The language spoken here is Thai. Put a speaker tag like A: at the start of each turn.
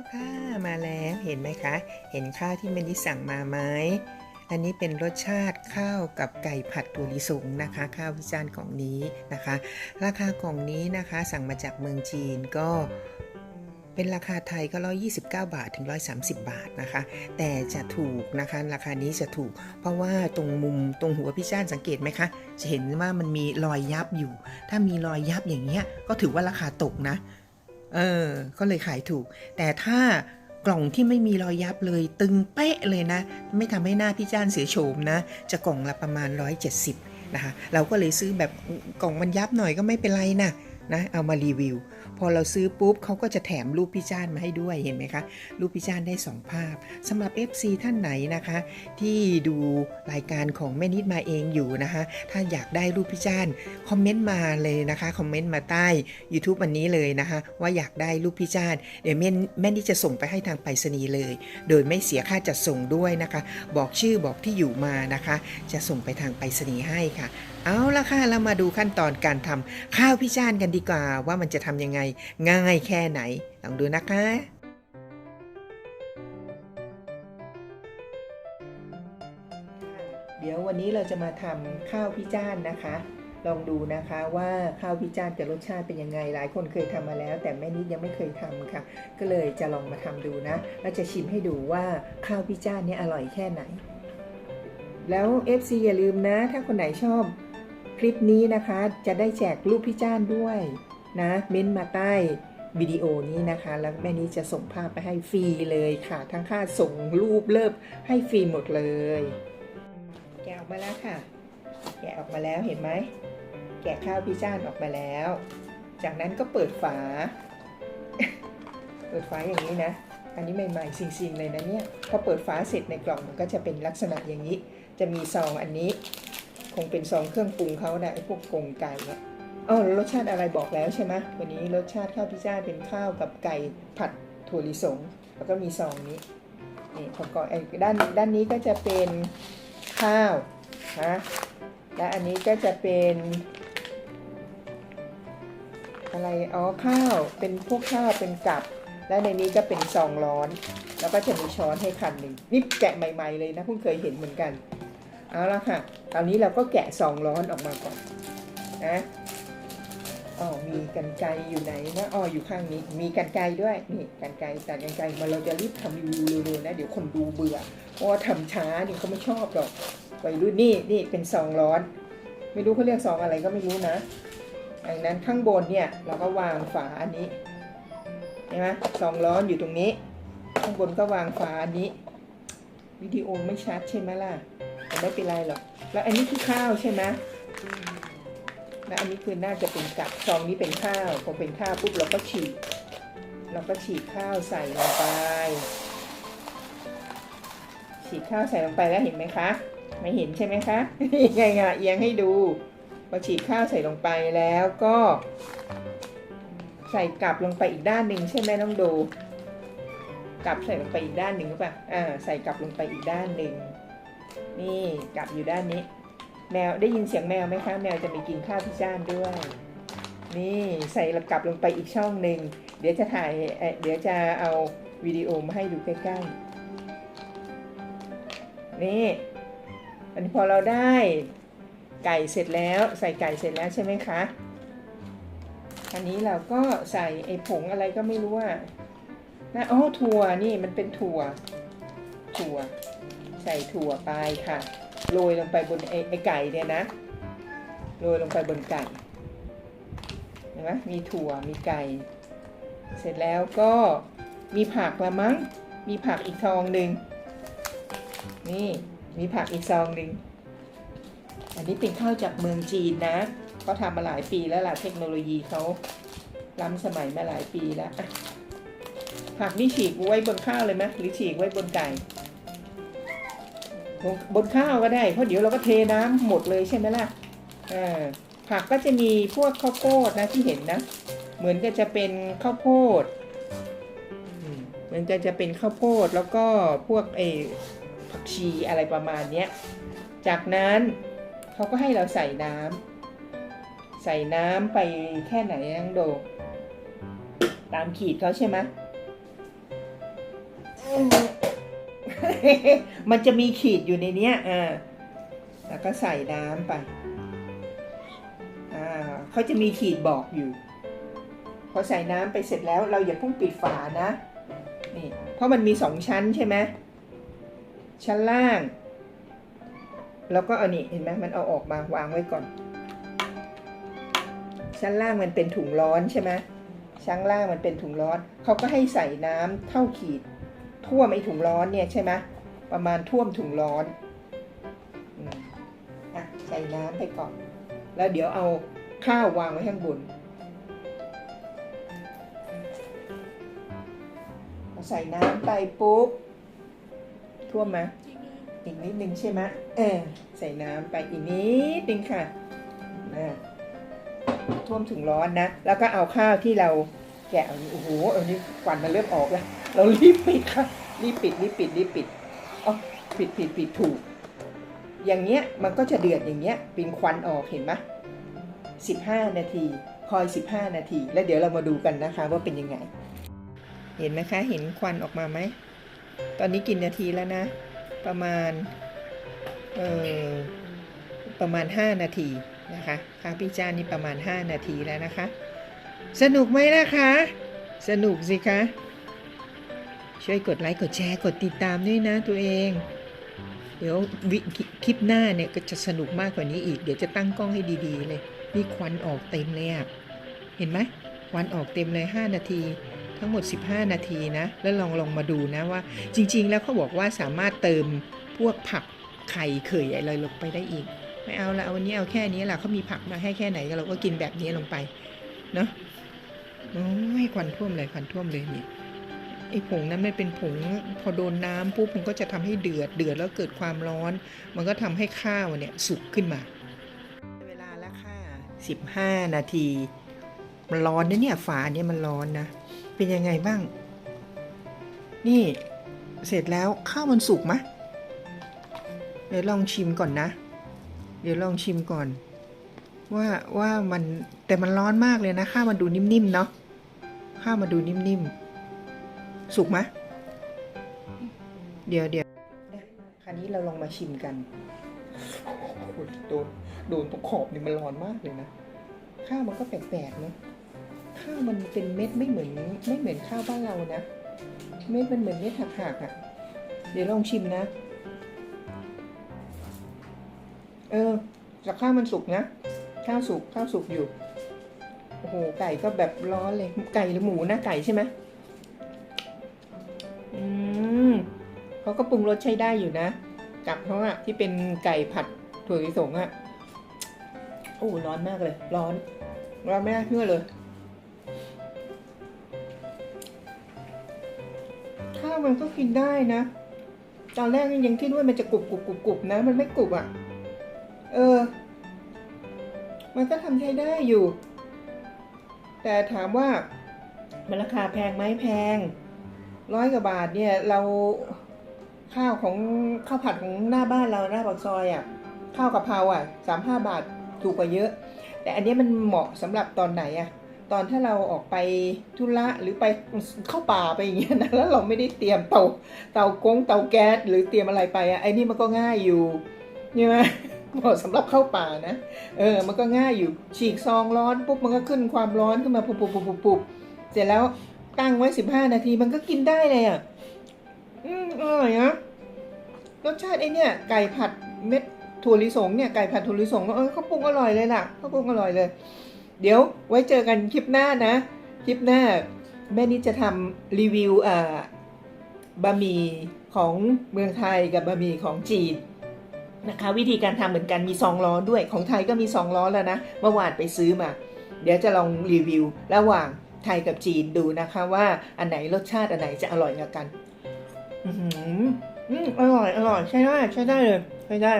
A: แล้วค่ะ มาแล้วเห็นไหมคะ เห็นข้าวที่เมนิสั่งมาไหมอันนี้เป็นรสชาติข้าวกับไก่ผัดถั่วลิสงนะคะ ข้าวพิจานของนี้นะคะ ราคากล่องนี้นะคะ สั่งมาจากเมืองจีนก็เป็นราคาไทยก็ 129 บาทถึง 130 บาทนะคะ แต่จะถูกนะคะ ราคานี้จะถูก เพราะว่าตรงมุมตรงหัวพิจานสังเกตไหมคะ จะเห็นว่ามันมีรอยยับอยู่ ถ้ามีรอยยับอย่างเงี้ยก็ถือว่าราคาตกนะ เออ ก็เลยขายถูก แต่ถ้ากล่องที่ไม่มีรอยยับเลย ตึงเป๊ะเลยนะ ไม่ทำให้หน้าพี่จ้านเสียโฉมนะ จะกล่องละประมาณ 170นะคะ เราก็เลยซื้อแบบกล่องมันยับหน่อยก็ไม่เป็นไรนะ นะเอามารีวิว พอเราซื้อปุ๊บเขาก็จะแถมรูปพี่จ้านมาให้ด้วยเห็นไหมคะรูปพี่จ้านได้ 2 ภาพสำหรับ FC ท่านไหนนะคะ ที่ดูรายการของแม่นิดมาเองอยู่นะคะ ถ้าอยากได้รูปพี่จ้านคอมเมนต์มาเลยนะคะคอมเมนต์มาใต้ YouTube วันนี้เลยนะคะ ว่าอยากได้รูปพี่จ้านเดี๋ยวแม่แม่นิดจะส่งไปให้ทางไปรษณีย์เลย โดยไม่เสียค่าจัดส่งด้วยนะคะ บอกชื่อบอกที่อยู่มานะคะ จะส่งไปทางไปรษณีย์ให้ค่ะเอาละค่ะเรามาดูขั้นตอนการทำข้าวพี่จ้านกันดีกว่า ว่ามันจะทำยังไง ง่ายแค่ไหน ลองดูนะคะเดี๋ยววันนี้เราจะมาทำข้าวพี่จ้านนะคะ ลองดูนะคะว่าข้าวพี่จ้านจะรสชาติเป็นยังไง หลายคนเคยทำมาแล้ว แต่แม่นิดยังไม่เคยทำค่ะ ก็เลยจะลองมาทำดูนะ แล้วจะชิมให้ดูว่าข้าวพี่จ้านนี่อร่อยแค่ไหน แล้ว FC อย่าลืมนะ ถ้าคนไหนชอบ คลิปนี้นะคะ จะได้แจกรูปพี่จ้านด้วยนะเม้นมาใต้วิดีโอนี้นะคะ แล้วแม่นี้จะส่งภาพไปให้ฟรีเลยค่ะ ทั้งค่าส่งรูปเลิบให้ฟรีหมดเลย แกะออกมาแล้วค่ะ แกะออกมาแล้วเห็นไหม แกะข้าวพี่จ้านออกมาแล้ว จากนั้นก็เปิดฝา เปิดฝาอย่างนี้นะ อันนี้ใหม่ๆซิงๆเลยนะเนี่ยพอเปิดฝาเสร็จในกล่องมันก็จะเป็นลักษณะอย่างนี้ จะมีซองอันนี้ คงเป็นซองเครื่องปรุงเขาแหละไอ้พวกกงไก่เนี่ยอ๋อรสชาติอะไรบอกแล้วใช่ไหมวันนี้รสชาติข้าวพิซซ่าเป็นข้าวกับไก่ผัดถั่วลิสง แล้วก็มีซองนี้นี่ประกอบไอ้ด้านด้านนี้ก็จะเป็นข้าวนะและอันนี้ก็จะเป็นอะไรอ๋อข้าวเป็นพวกข้าวเป็นกับ และในนี้ก็เป็นซองร้อน แล้วก็จะมีช้อนให้คันหนึ่งนี่แกะใหม่ ๆเลยนะเพิ่งเคยเห็นเหมือนกันเอาละค่ะ ตอนนี้เราก็แกะซองร้อนออกมาก่อนนะอ๋อมีกันไกอยู่ไหนนะอ๋ออยู่ข้างนี้ มีกันไกด้วยนี่กันไกรตัดกันไกมาเราจะรีบทำรีวิวเร็วๆนะเดี๋ยวคนดูเบื่อเพราะว่าทำช้านี่เขาไม่ชอบหรอกวัยรุ่นนี่นี่เป็นซองร้อน ไม่รู้เขาเรียกซองอะไรก็ไม่รู้นะดังนั้นข้างบนเนี่ยเราก็วางฝาอันนี้เห็นไหมซองร้อนอยู่ตรงนี้ ข้างบนก็วางฝาอันนี้วิดีโอไม่ชัดใช่ไหมล่ะ ไม่เป็นไรหรอกแล้วอันนี้คือข้าวใช่ไหมและอันนี้คือน่าจะเป็นกับซองนี้เป็นข้าวพอเป็นข้าวปุ๊บเราก็ฉีกเราก็ฉีกข้าวใส่ลงไป ฉีกข้าวใส่ลงไปแล้วเห็นไหมคะไม่เห็นใช่ไหมคะไงไงเอียงให้ดูพอฉีกข้าวใส่ลงไปแล้วก็ ใส่กลับลงไปอีกด้านหนึ่งใช่ไหมน้องดูกลับใส่ลงไปอีกด้านหนึ่งหรือเปล่าอ่าใส่กลับลงไปอีกด้านหนึ่ง นี่กลับอยู่ด้านนี้ แมวได้ยินเสียงแมวไหมคะ แมวจะมีกินข้าวที่จ้านด้วย นี่ใส่กลับลงไปอีกช่องหนึ่งเดี๋ยวจะถ่ายเเดี๋ยวจะเอาวิดีโอมาให้ดูใกล้ๆ นี่ อันนี้พอเราได้ไก่เสร็จแล้วใส่ไก่เสร็จแล้วใช่ไหมคะอันนี้เราก็ใส่ไอ้ผงอะไรก็ไม่รู้ว่านะอ๋อถั่วนี่มันเป็นถั่ว ถั่ว ใส่ถั่วไปค่ะ โรยลงไปบนไอ้ไอไก่เนี่ยนะ โรยลงไปบนไก่ เห็นไหมมีถั่ว มีไก่ เสร็จแล้วก็มีผักละมั้ง มีผักอีกซองหนึ่ง นี่ มีผักอีกซองหนึ่ง อันนี้เป็นข้าวจากเมืองจีนนะเขาทำมาหลายปีแล้วล่ะ เทคโนโลยีเขาล้ำสมัยมาหลายปีแล้วผักนี่ฉีกไว้บนข้าวเลยไหมหรือฉีกไว้บนไก่ บนข้าวก็ได้เพราะเดี๋ยวเราก็เทน้ำหมดเลยใช่ไหมล่ะผักก็จะมีพวกข้าวโพดนะที่เห็นนะ เหมือนก็จะเป็นข้าวโพดเหมือนก็จะเป็นข้าวโพดแล้วก็พวกไอ้ผักชีอะไรประมาณเนี้ยจากนั้นเขาก็ให้เราใส่น้ำใส่น้ำไปแค่ไหนนังโด ตามขีดเขาใช่ไหม มันจะมีขีดอยู่ในเนี้ยอ่าแล้วก็ใส่น้ำไป อ่าเขาจะมีขีดบอกอยู่ พอใส่น้ำไปเสร็จแล้วเราอย่าเพิ่งปิดฝานะ นี่ เพราะมันมีสองชั้นใช่ไหมชั้นล่าง แล้วก็เอานี่เห็นไหมมันเอาออกมาวางไว้ก่อน ชั้นล่างมันเป็นถุงร้อนใช่ไหมชั้นล่างมันเป็นถุงร้อน เขาก็ให้ใส่น้ำเท่าขีด ท่วมไอถุงร้อนเนี่ยใช่ไหมประมาณท่วมถุงร้อนอะใส่น้ำไปก่อน แล้วเดี๋ยวเอาข้าววางไว้ข้างบนใส่น้ำไปปุ๊บท่วมไหมอีกนิดนึงใช่ไหมเออใส่น้ำไปอีกนิดนึงค่ะนะท่วมถุงร้อนนะ แล้วก็เอาข้าวที่เราแกะโอ้โหเอานี้ควันมันเริ่มออกแล้ว เรารีบปิดค่ะ รีบปิดรีบปิดรีบปิดอ๋อปิดปิดปิดถูก อย่างเงี้ยมันก็จะเดือดอย่างเงี้ยเป็นควันออกเห็นไหมสิบห้านาทีคอยสิบห้านาที แล้วเดี๋ยวเรามาดูกันนะคะว่าเป็นยังไง เห็นไหมคะ เห็นควันออกมาไหม ตอนนี้กี่นาทีแล้วนะ ประมาณเอ่อประมาณ 5 นาทีนะคะคาพี่จ้านี่ประมาณ 5 นาทีแล้วนะคะ สนุกไหมนะคะ สนุกสิคะ ช่วยกดไลค์กดแชร์กดติดตามด้วยนะตัวเอง เดี๋ยววิคลิปหน้าเนี่ยก็จะสนุกมากกว่านี้อีก เดี๋ยวจะตั้งกล้องให้ดีๆเลยนี่ควันออกเต็มเลยอะเห็นไหมควันออกเต็มเลย 5 นาทีทั้งหมด 15 นาทีนะ แล้วลองลองมาดูนะว่า จริง ๆ แล้วเขาบอกว่าสามารถเติมพวกผักไข่เขยอะไรลงไปได้อีก ไม่เอาละวันนี้เอาแค่นี้แหละเขามีผักมาให้แค่ไหนก็เราก็กินแบบนี้ลงไป เนาะโอ้ยควันท่วมเลยควันท่วมเลยนี่ ไอ้ผงนั้นมันเป็นผงพอโดนน้ำปุ๊บมันก็จะทำให้เดือดเดือดแล้วเกิดความร้อน มันก็ทำให้ข้าวเนี่ยสุกขึ้นมา เวลาแล้วค่ะ15 นาที มันร้อนนะเนี่ยฝาเนี่ยมันร้อนนะ เป็นยังไงบ้าง นี่เสร็จแล้วข้าวมันสุกไหมเดี๋ยวลองชิมก่อนนะ เดี๋ยวลองชิมก่อน ว่าว่ามันแต่มันร้อนมากเลยนะข้าวมันดูนิ่มๆเนาะข้าวมันดูนิ่มๆ สุกไหมเดี๋ยวเดี๋ยวคราวนี้เราลองมาชิมกันโอ้โหโดนโดนตรงขอบนี่มันร้อนมากเลยนะ ข้าวมันก็แปลกๆเนาะข้าวมันเป็นเม็ดไม่เหมือนไม่เหมือนข้าวบ้านเรานะเม็ดมันเหมือนเม็ดหักๆอะ่ะ เดี๋ยวลองชิมนะ เออแต่ข้าวมันสุกนะข้าวสุกข้าวสุกอยู่โอ้โหไก่ก็แบบร้อนเลยไก่หรือหมูนะไก่ใช่ไหม เขาก็ปรุงรสใช้ได้อยู่นะ กับเขาอะที่เป็นไก่ผัดถั่วลิสงอะโอ้ร้อนมากเลย ร้อน ร้อนไม่น่าเชื่อเลย ข้าวมันก็กินได้นะ ตอนแรกยังคิดว่ามันจะกรุบกรุบกรุบกรุบนะ มันไม่กรุบอะ เออ มันก็ทำใช้ได้อยู่ แต่ถามว่ามันราคาแพงไหมแพงร้อยกว่าบาทเนี่ยเรา ข้าวของข้าวผัดของหน้าบ้านเราหน้าปากซอยอะข้าวกะเพราอะสามห้าบาทถูกกว่าเยอะ แต่อันนี้มันเหมาะสำหรับตอนไหนอะตอนถ้าเราออกไปธุระหรือไปเข้าป่าไปอย่างเงี้ยนะแล้วเราไม่ได้เตรียมเตาเตากงเตาแก๊สหรือเตรียมอะไรไปอะไอ้นี่มันก็ง่ายอยู่ใช่ไหมเหมาะสำหรับเข้าป่านะเออมันก็ง่ายอยู่ฉีกซองร้อนปุ๊บมันก็ขึ้นความร้อนขึ้นมาปุบปุบปุบปุบปุบเสร็จแล้วตั้งไว้สิบห้านาทีมันก็กินได้เลยอะ อืมอร่อยนะรสชาติไอเนี่ยไก่ผัดเม็ดถั่วลิสงเนี่ยไก่ผัดถั่วลิสงเออเขาปรุงอร่อยเลยล่ะเขาปรุงอร่อยเลย เดี๋ยวไว้เจอกันคลิปหน้านะ คลิปหน้า แม่นิดจะทำรีวิวอ่าบะหมี่ของเมืองไทยกับบะหมี่ของจีนนะคะ วิธีการทำเหมือนกันมีสองล้อด้วยของไทยก็มีสองล้อแล้วนะเมื่อวานไปซื้อมา เดี๋ยวจะลองรีวิว ระหว่างไทยกับจีนดูนะคะว่าอันไหนรสชาติอันไหนจะอร่อยกว่ากัน อืมอร่อย อร่อย ใช้ได้ ใช้ได้เลย ใช้ได้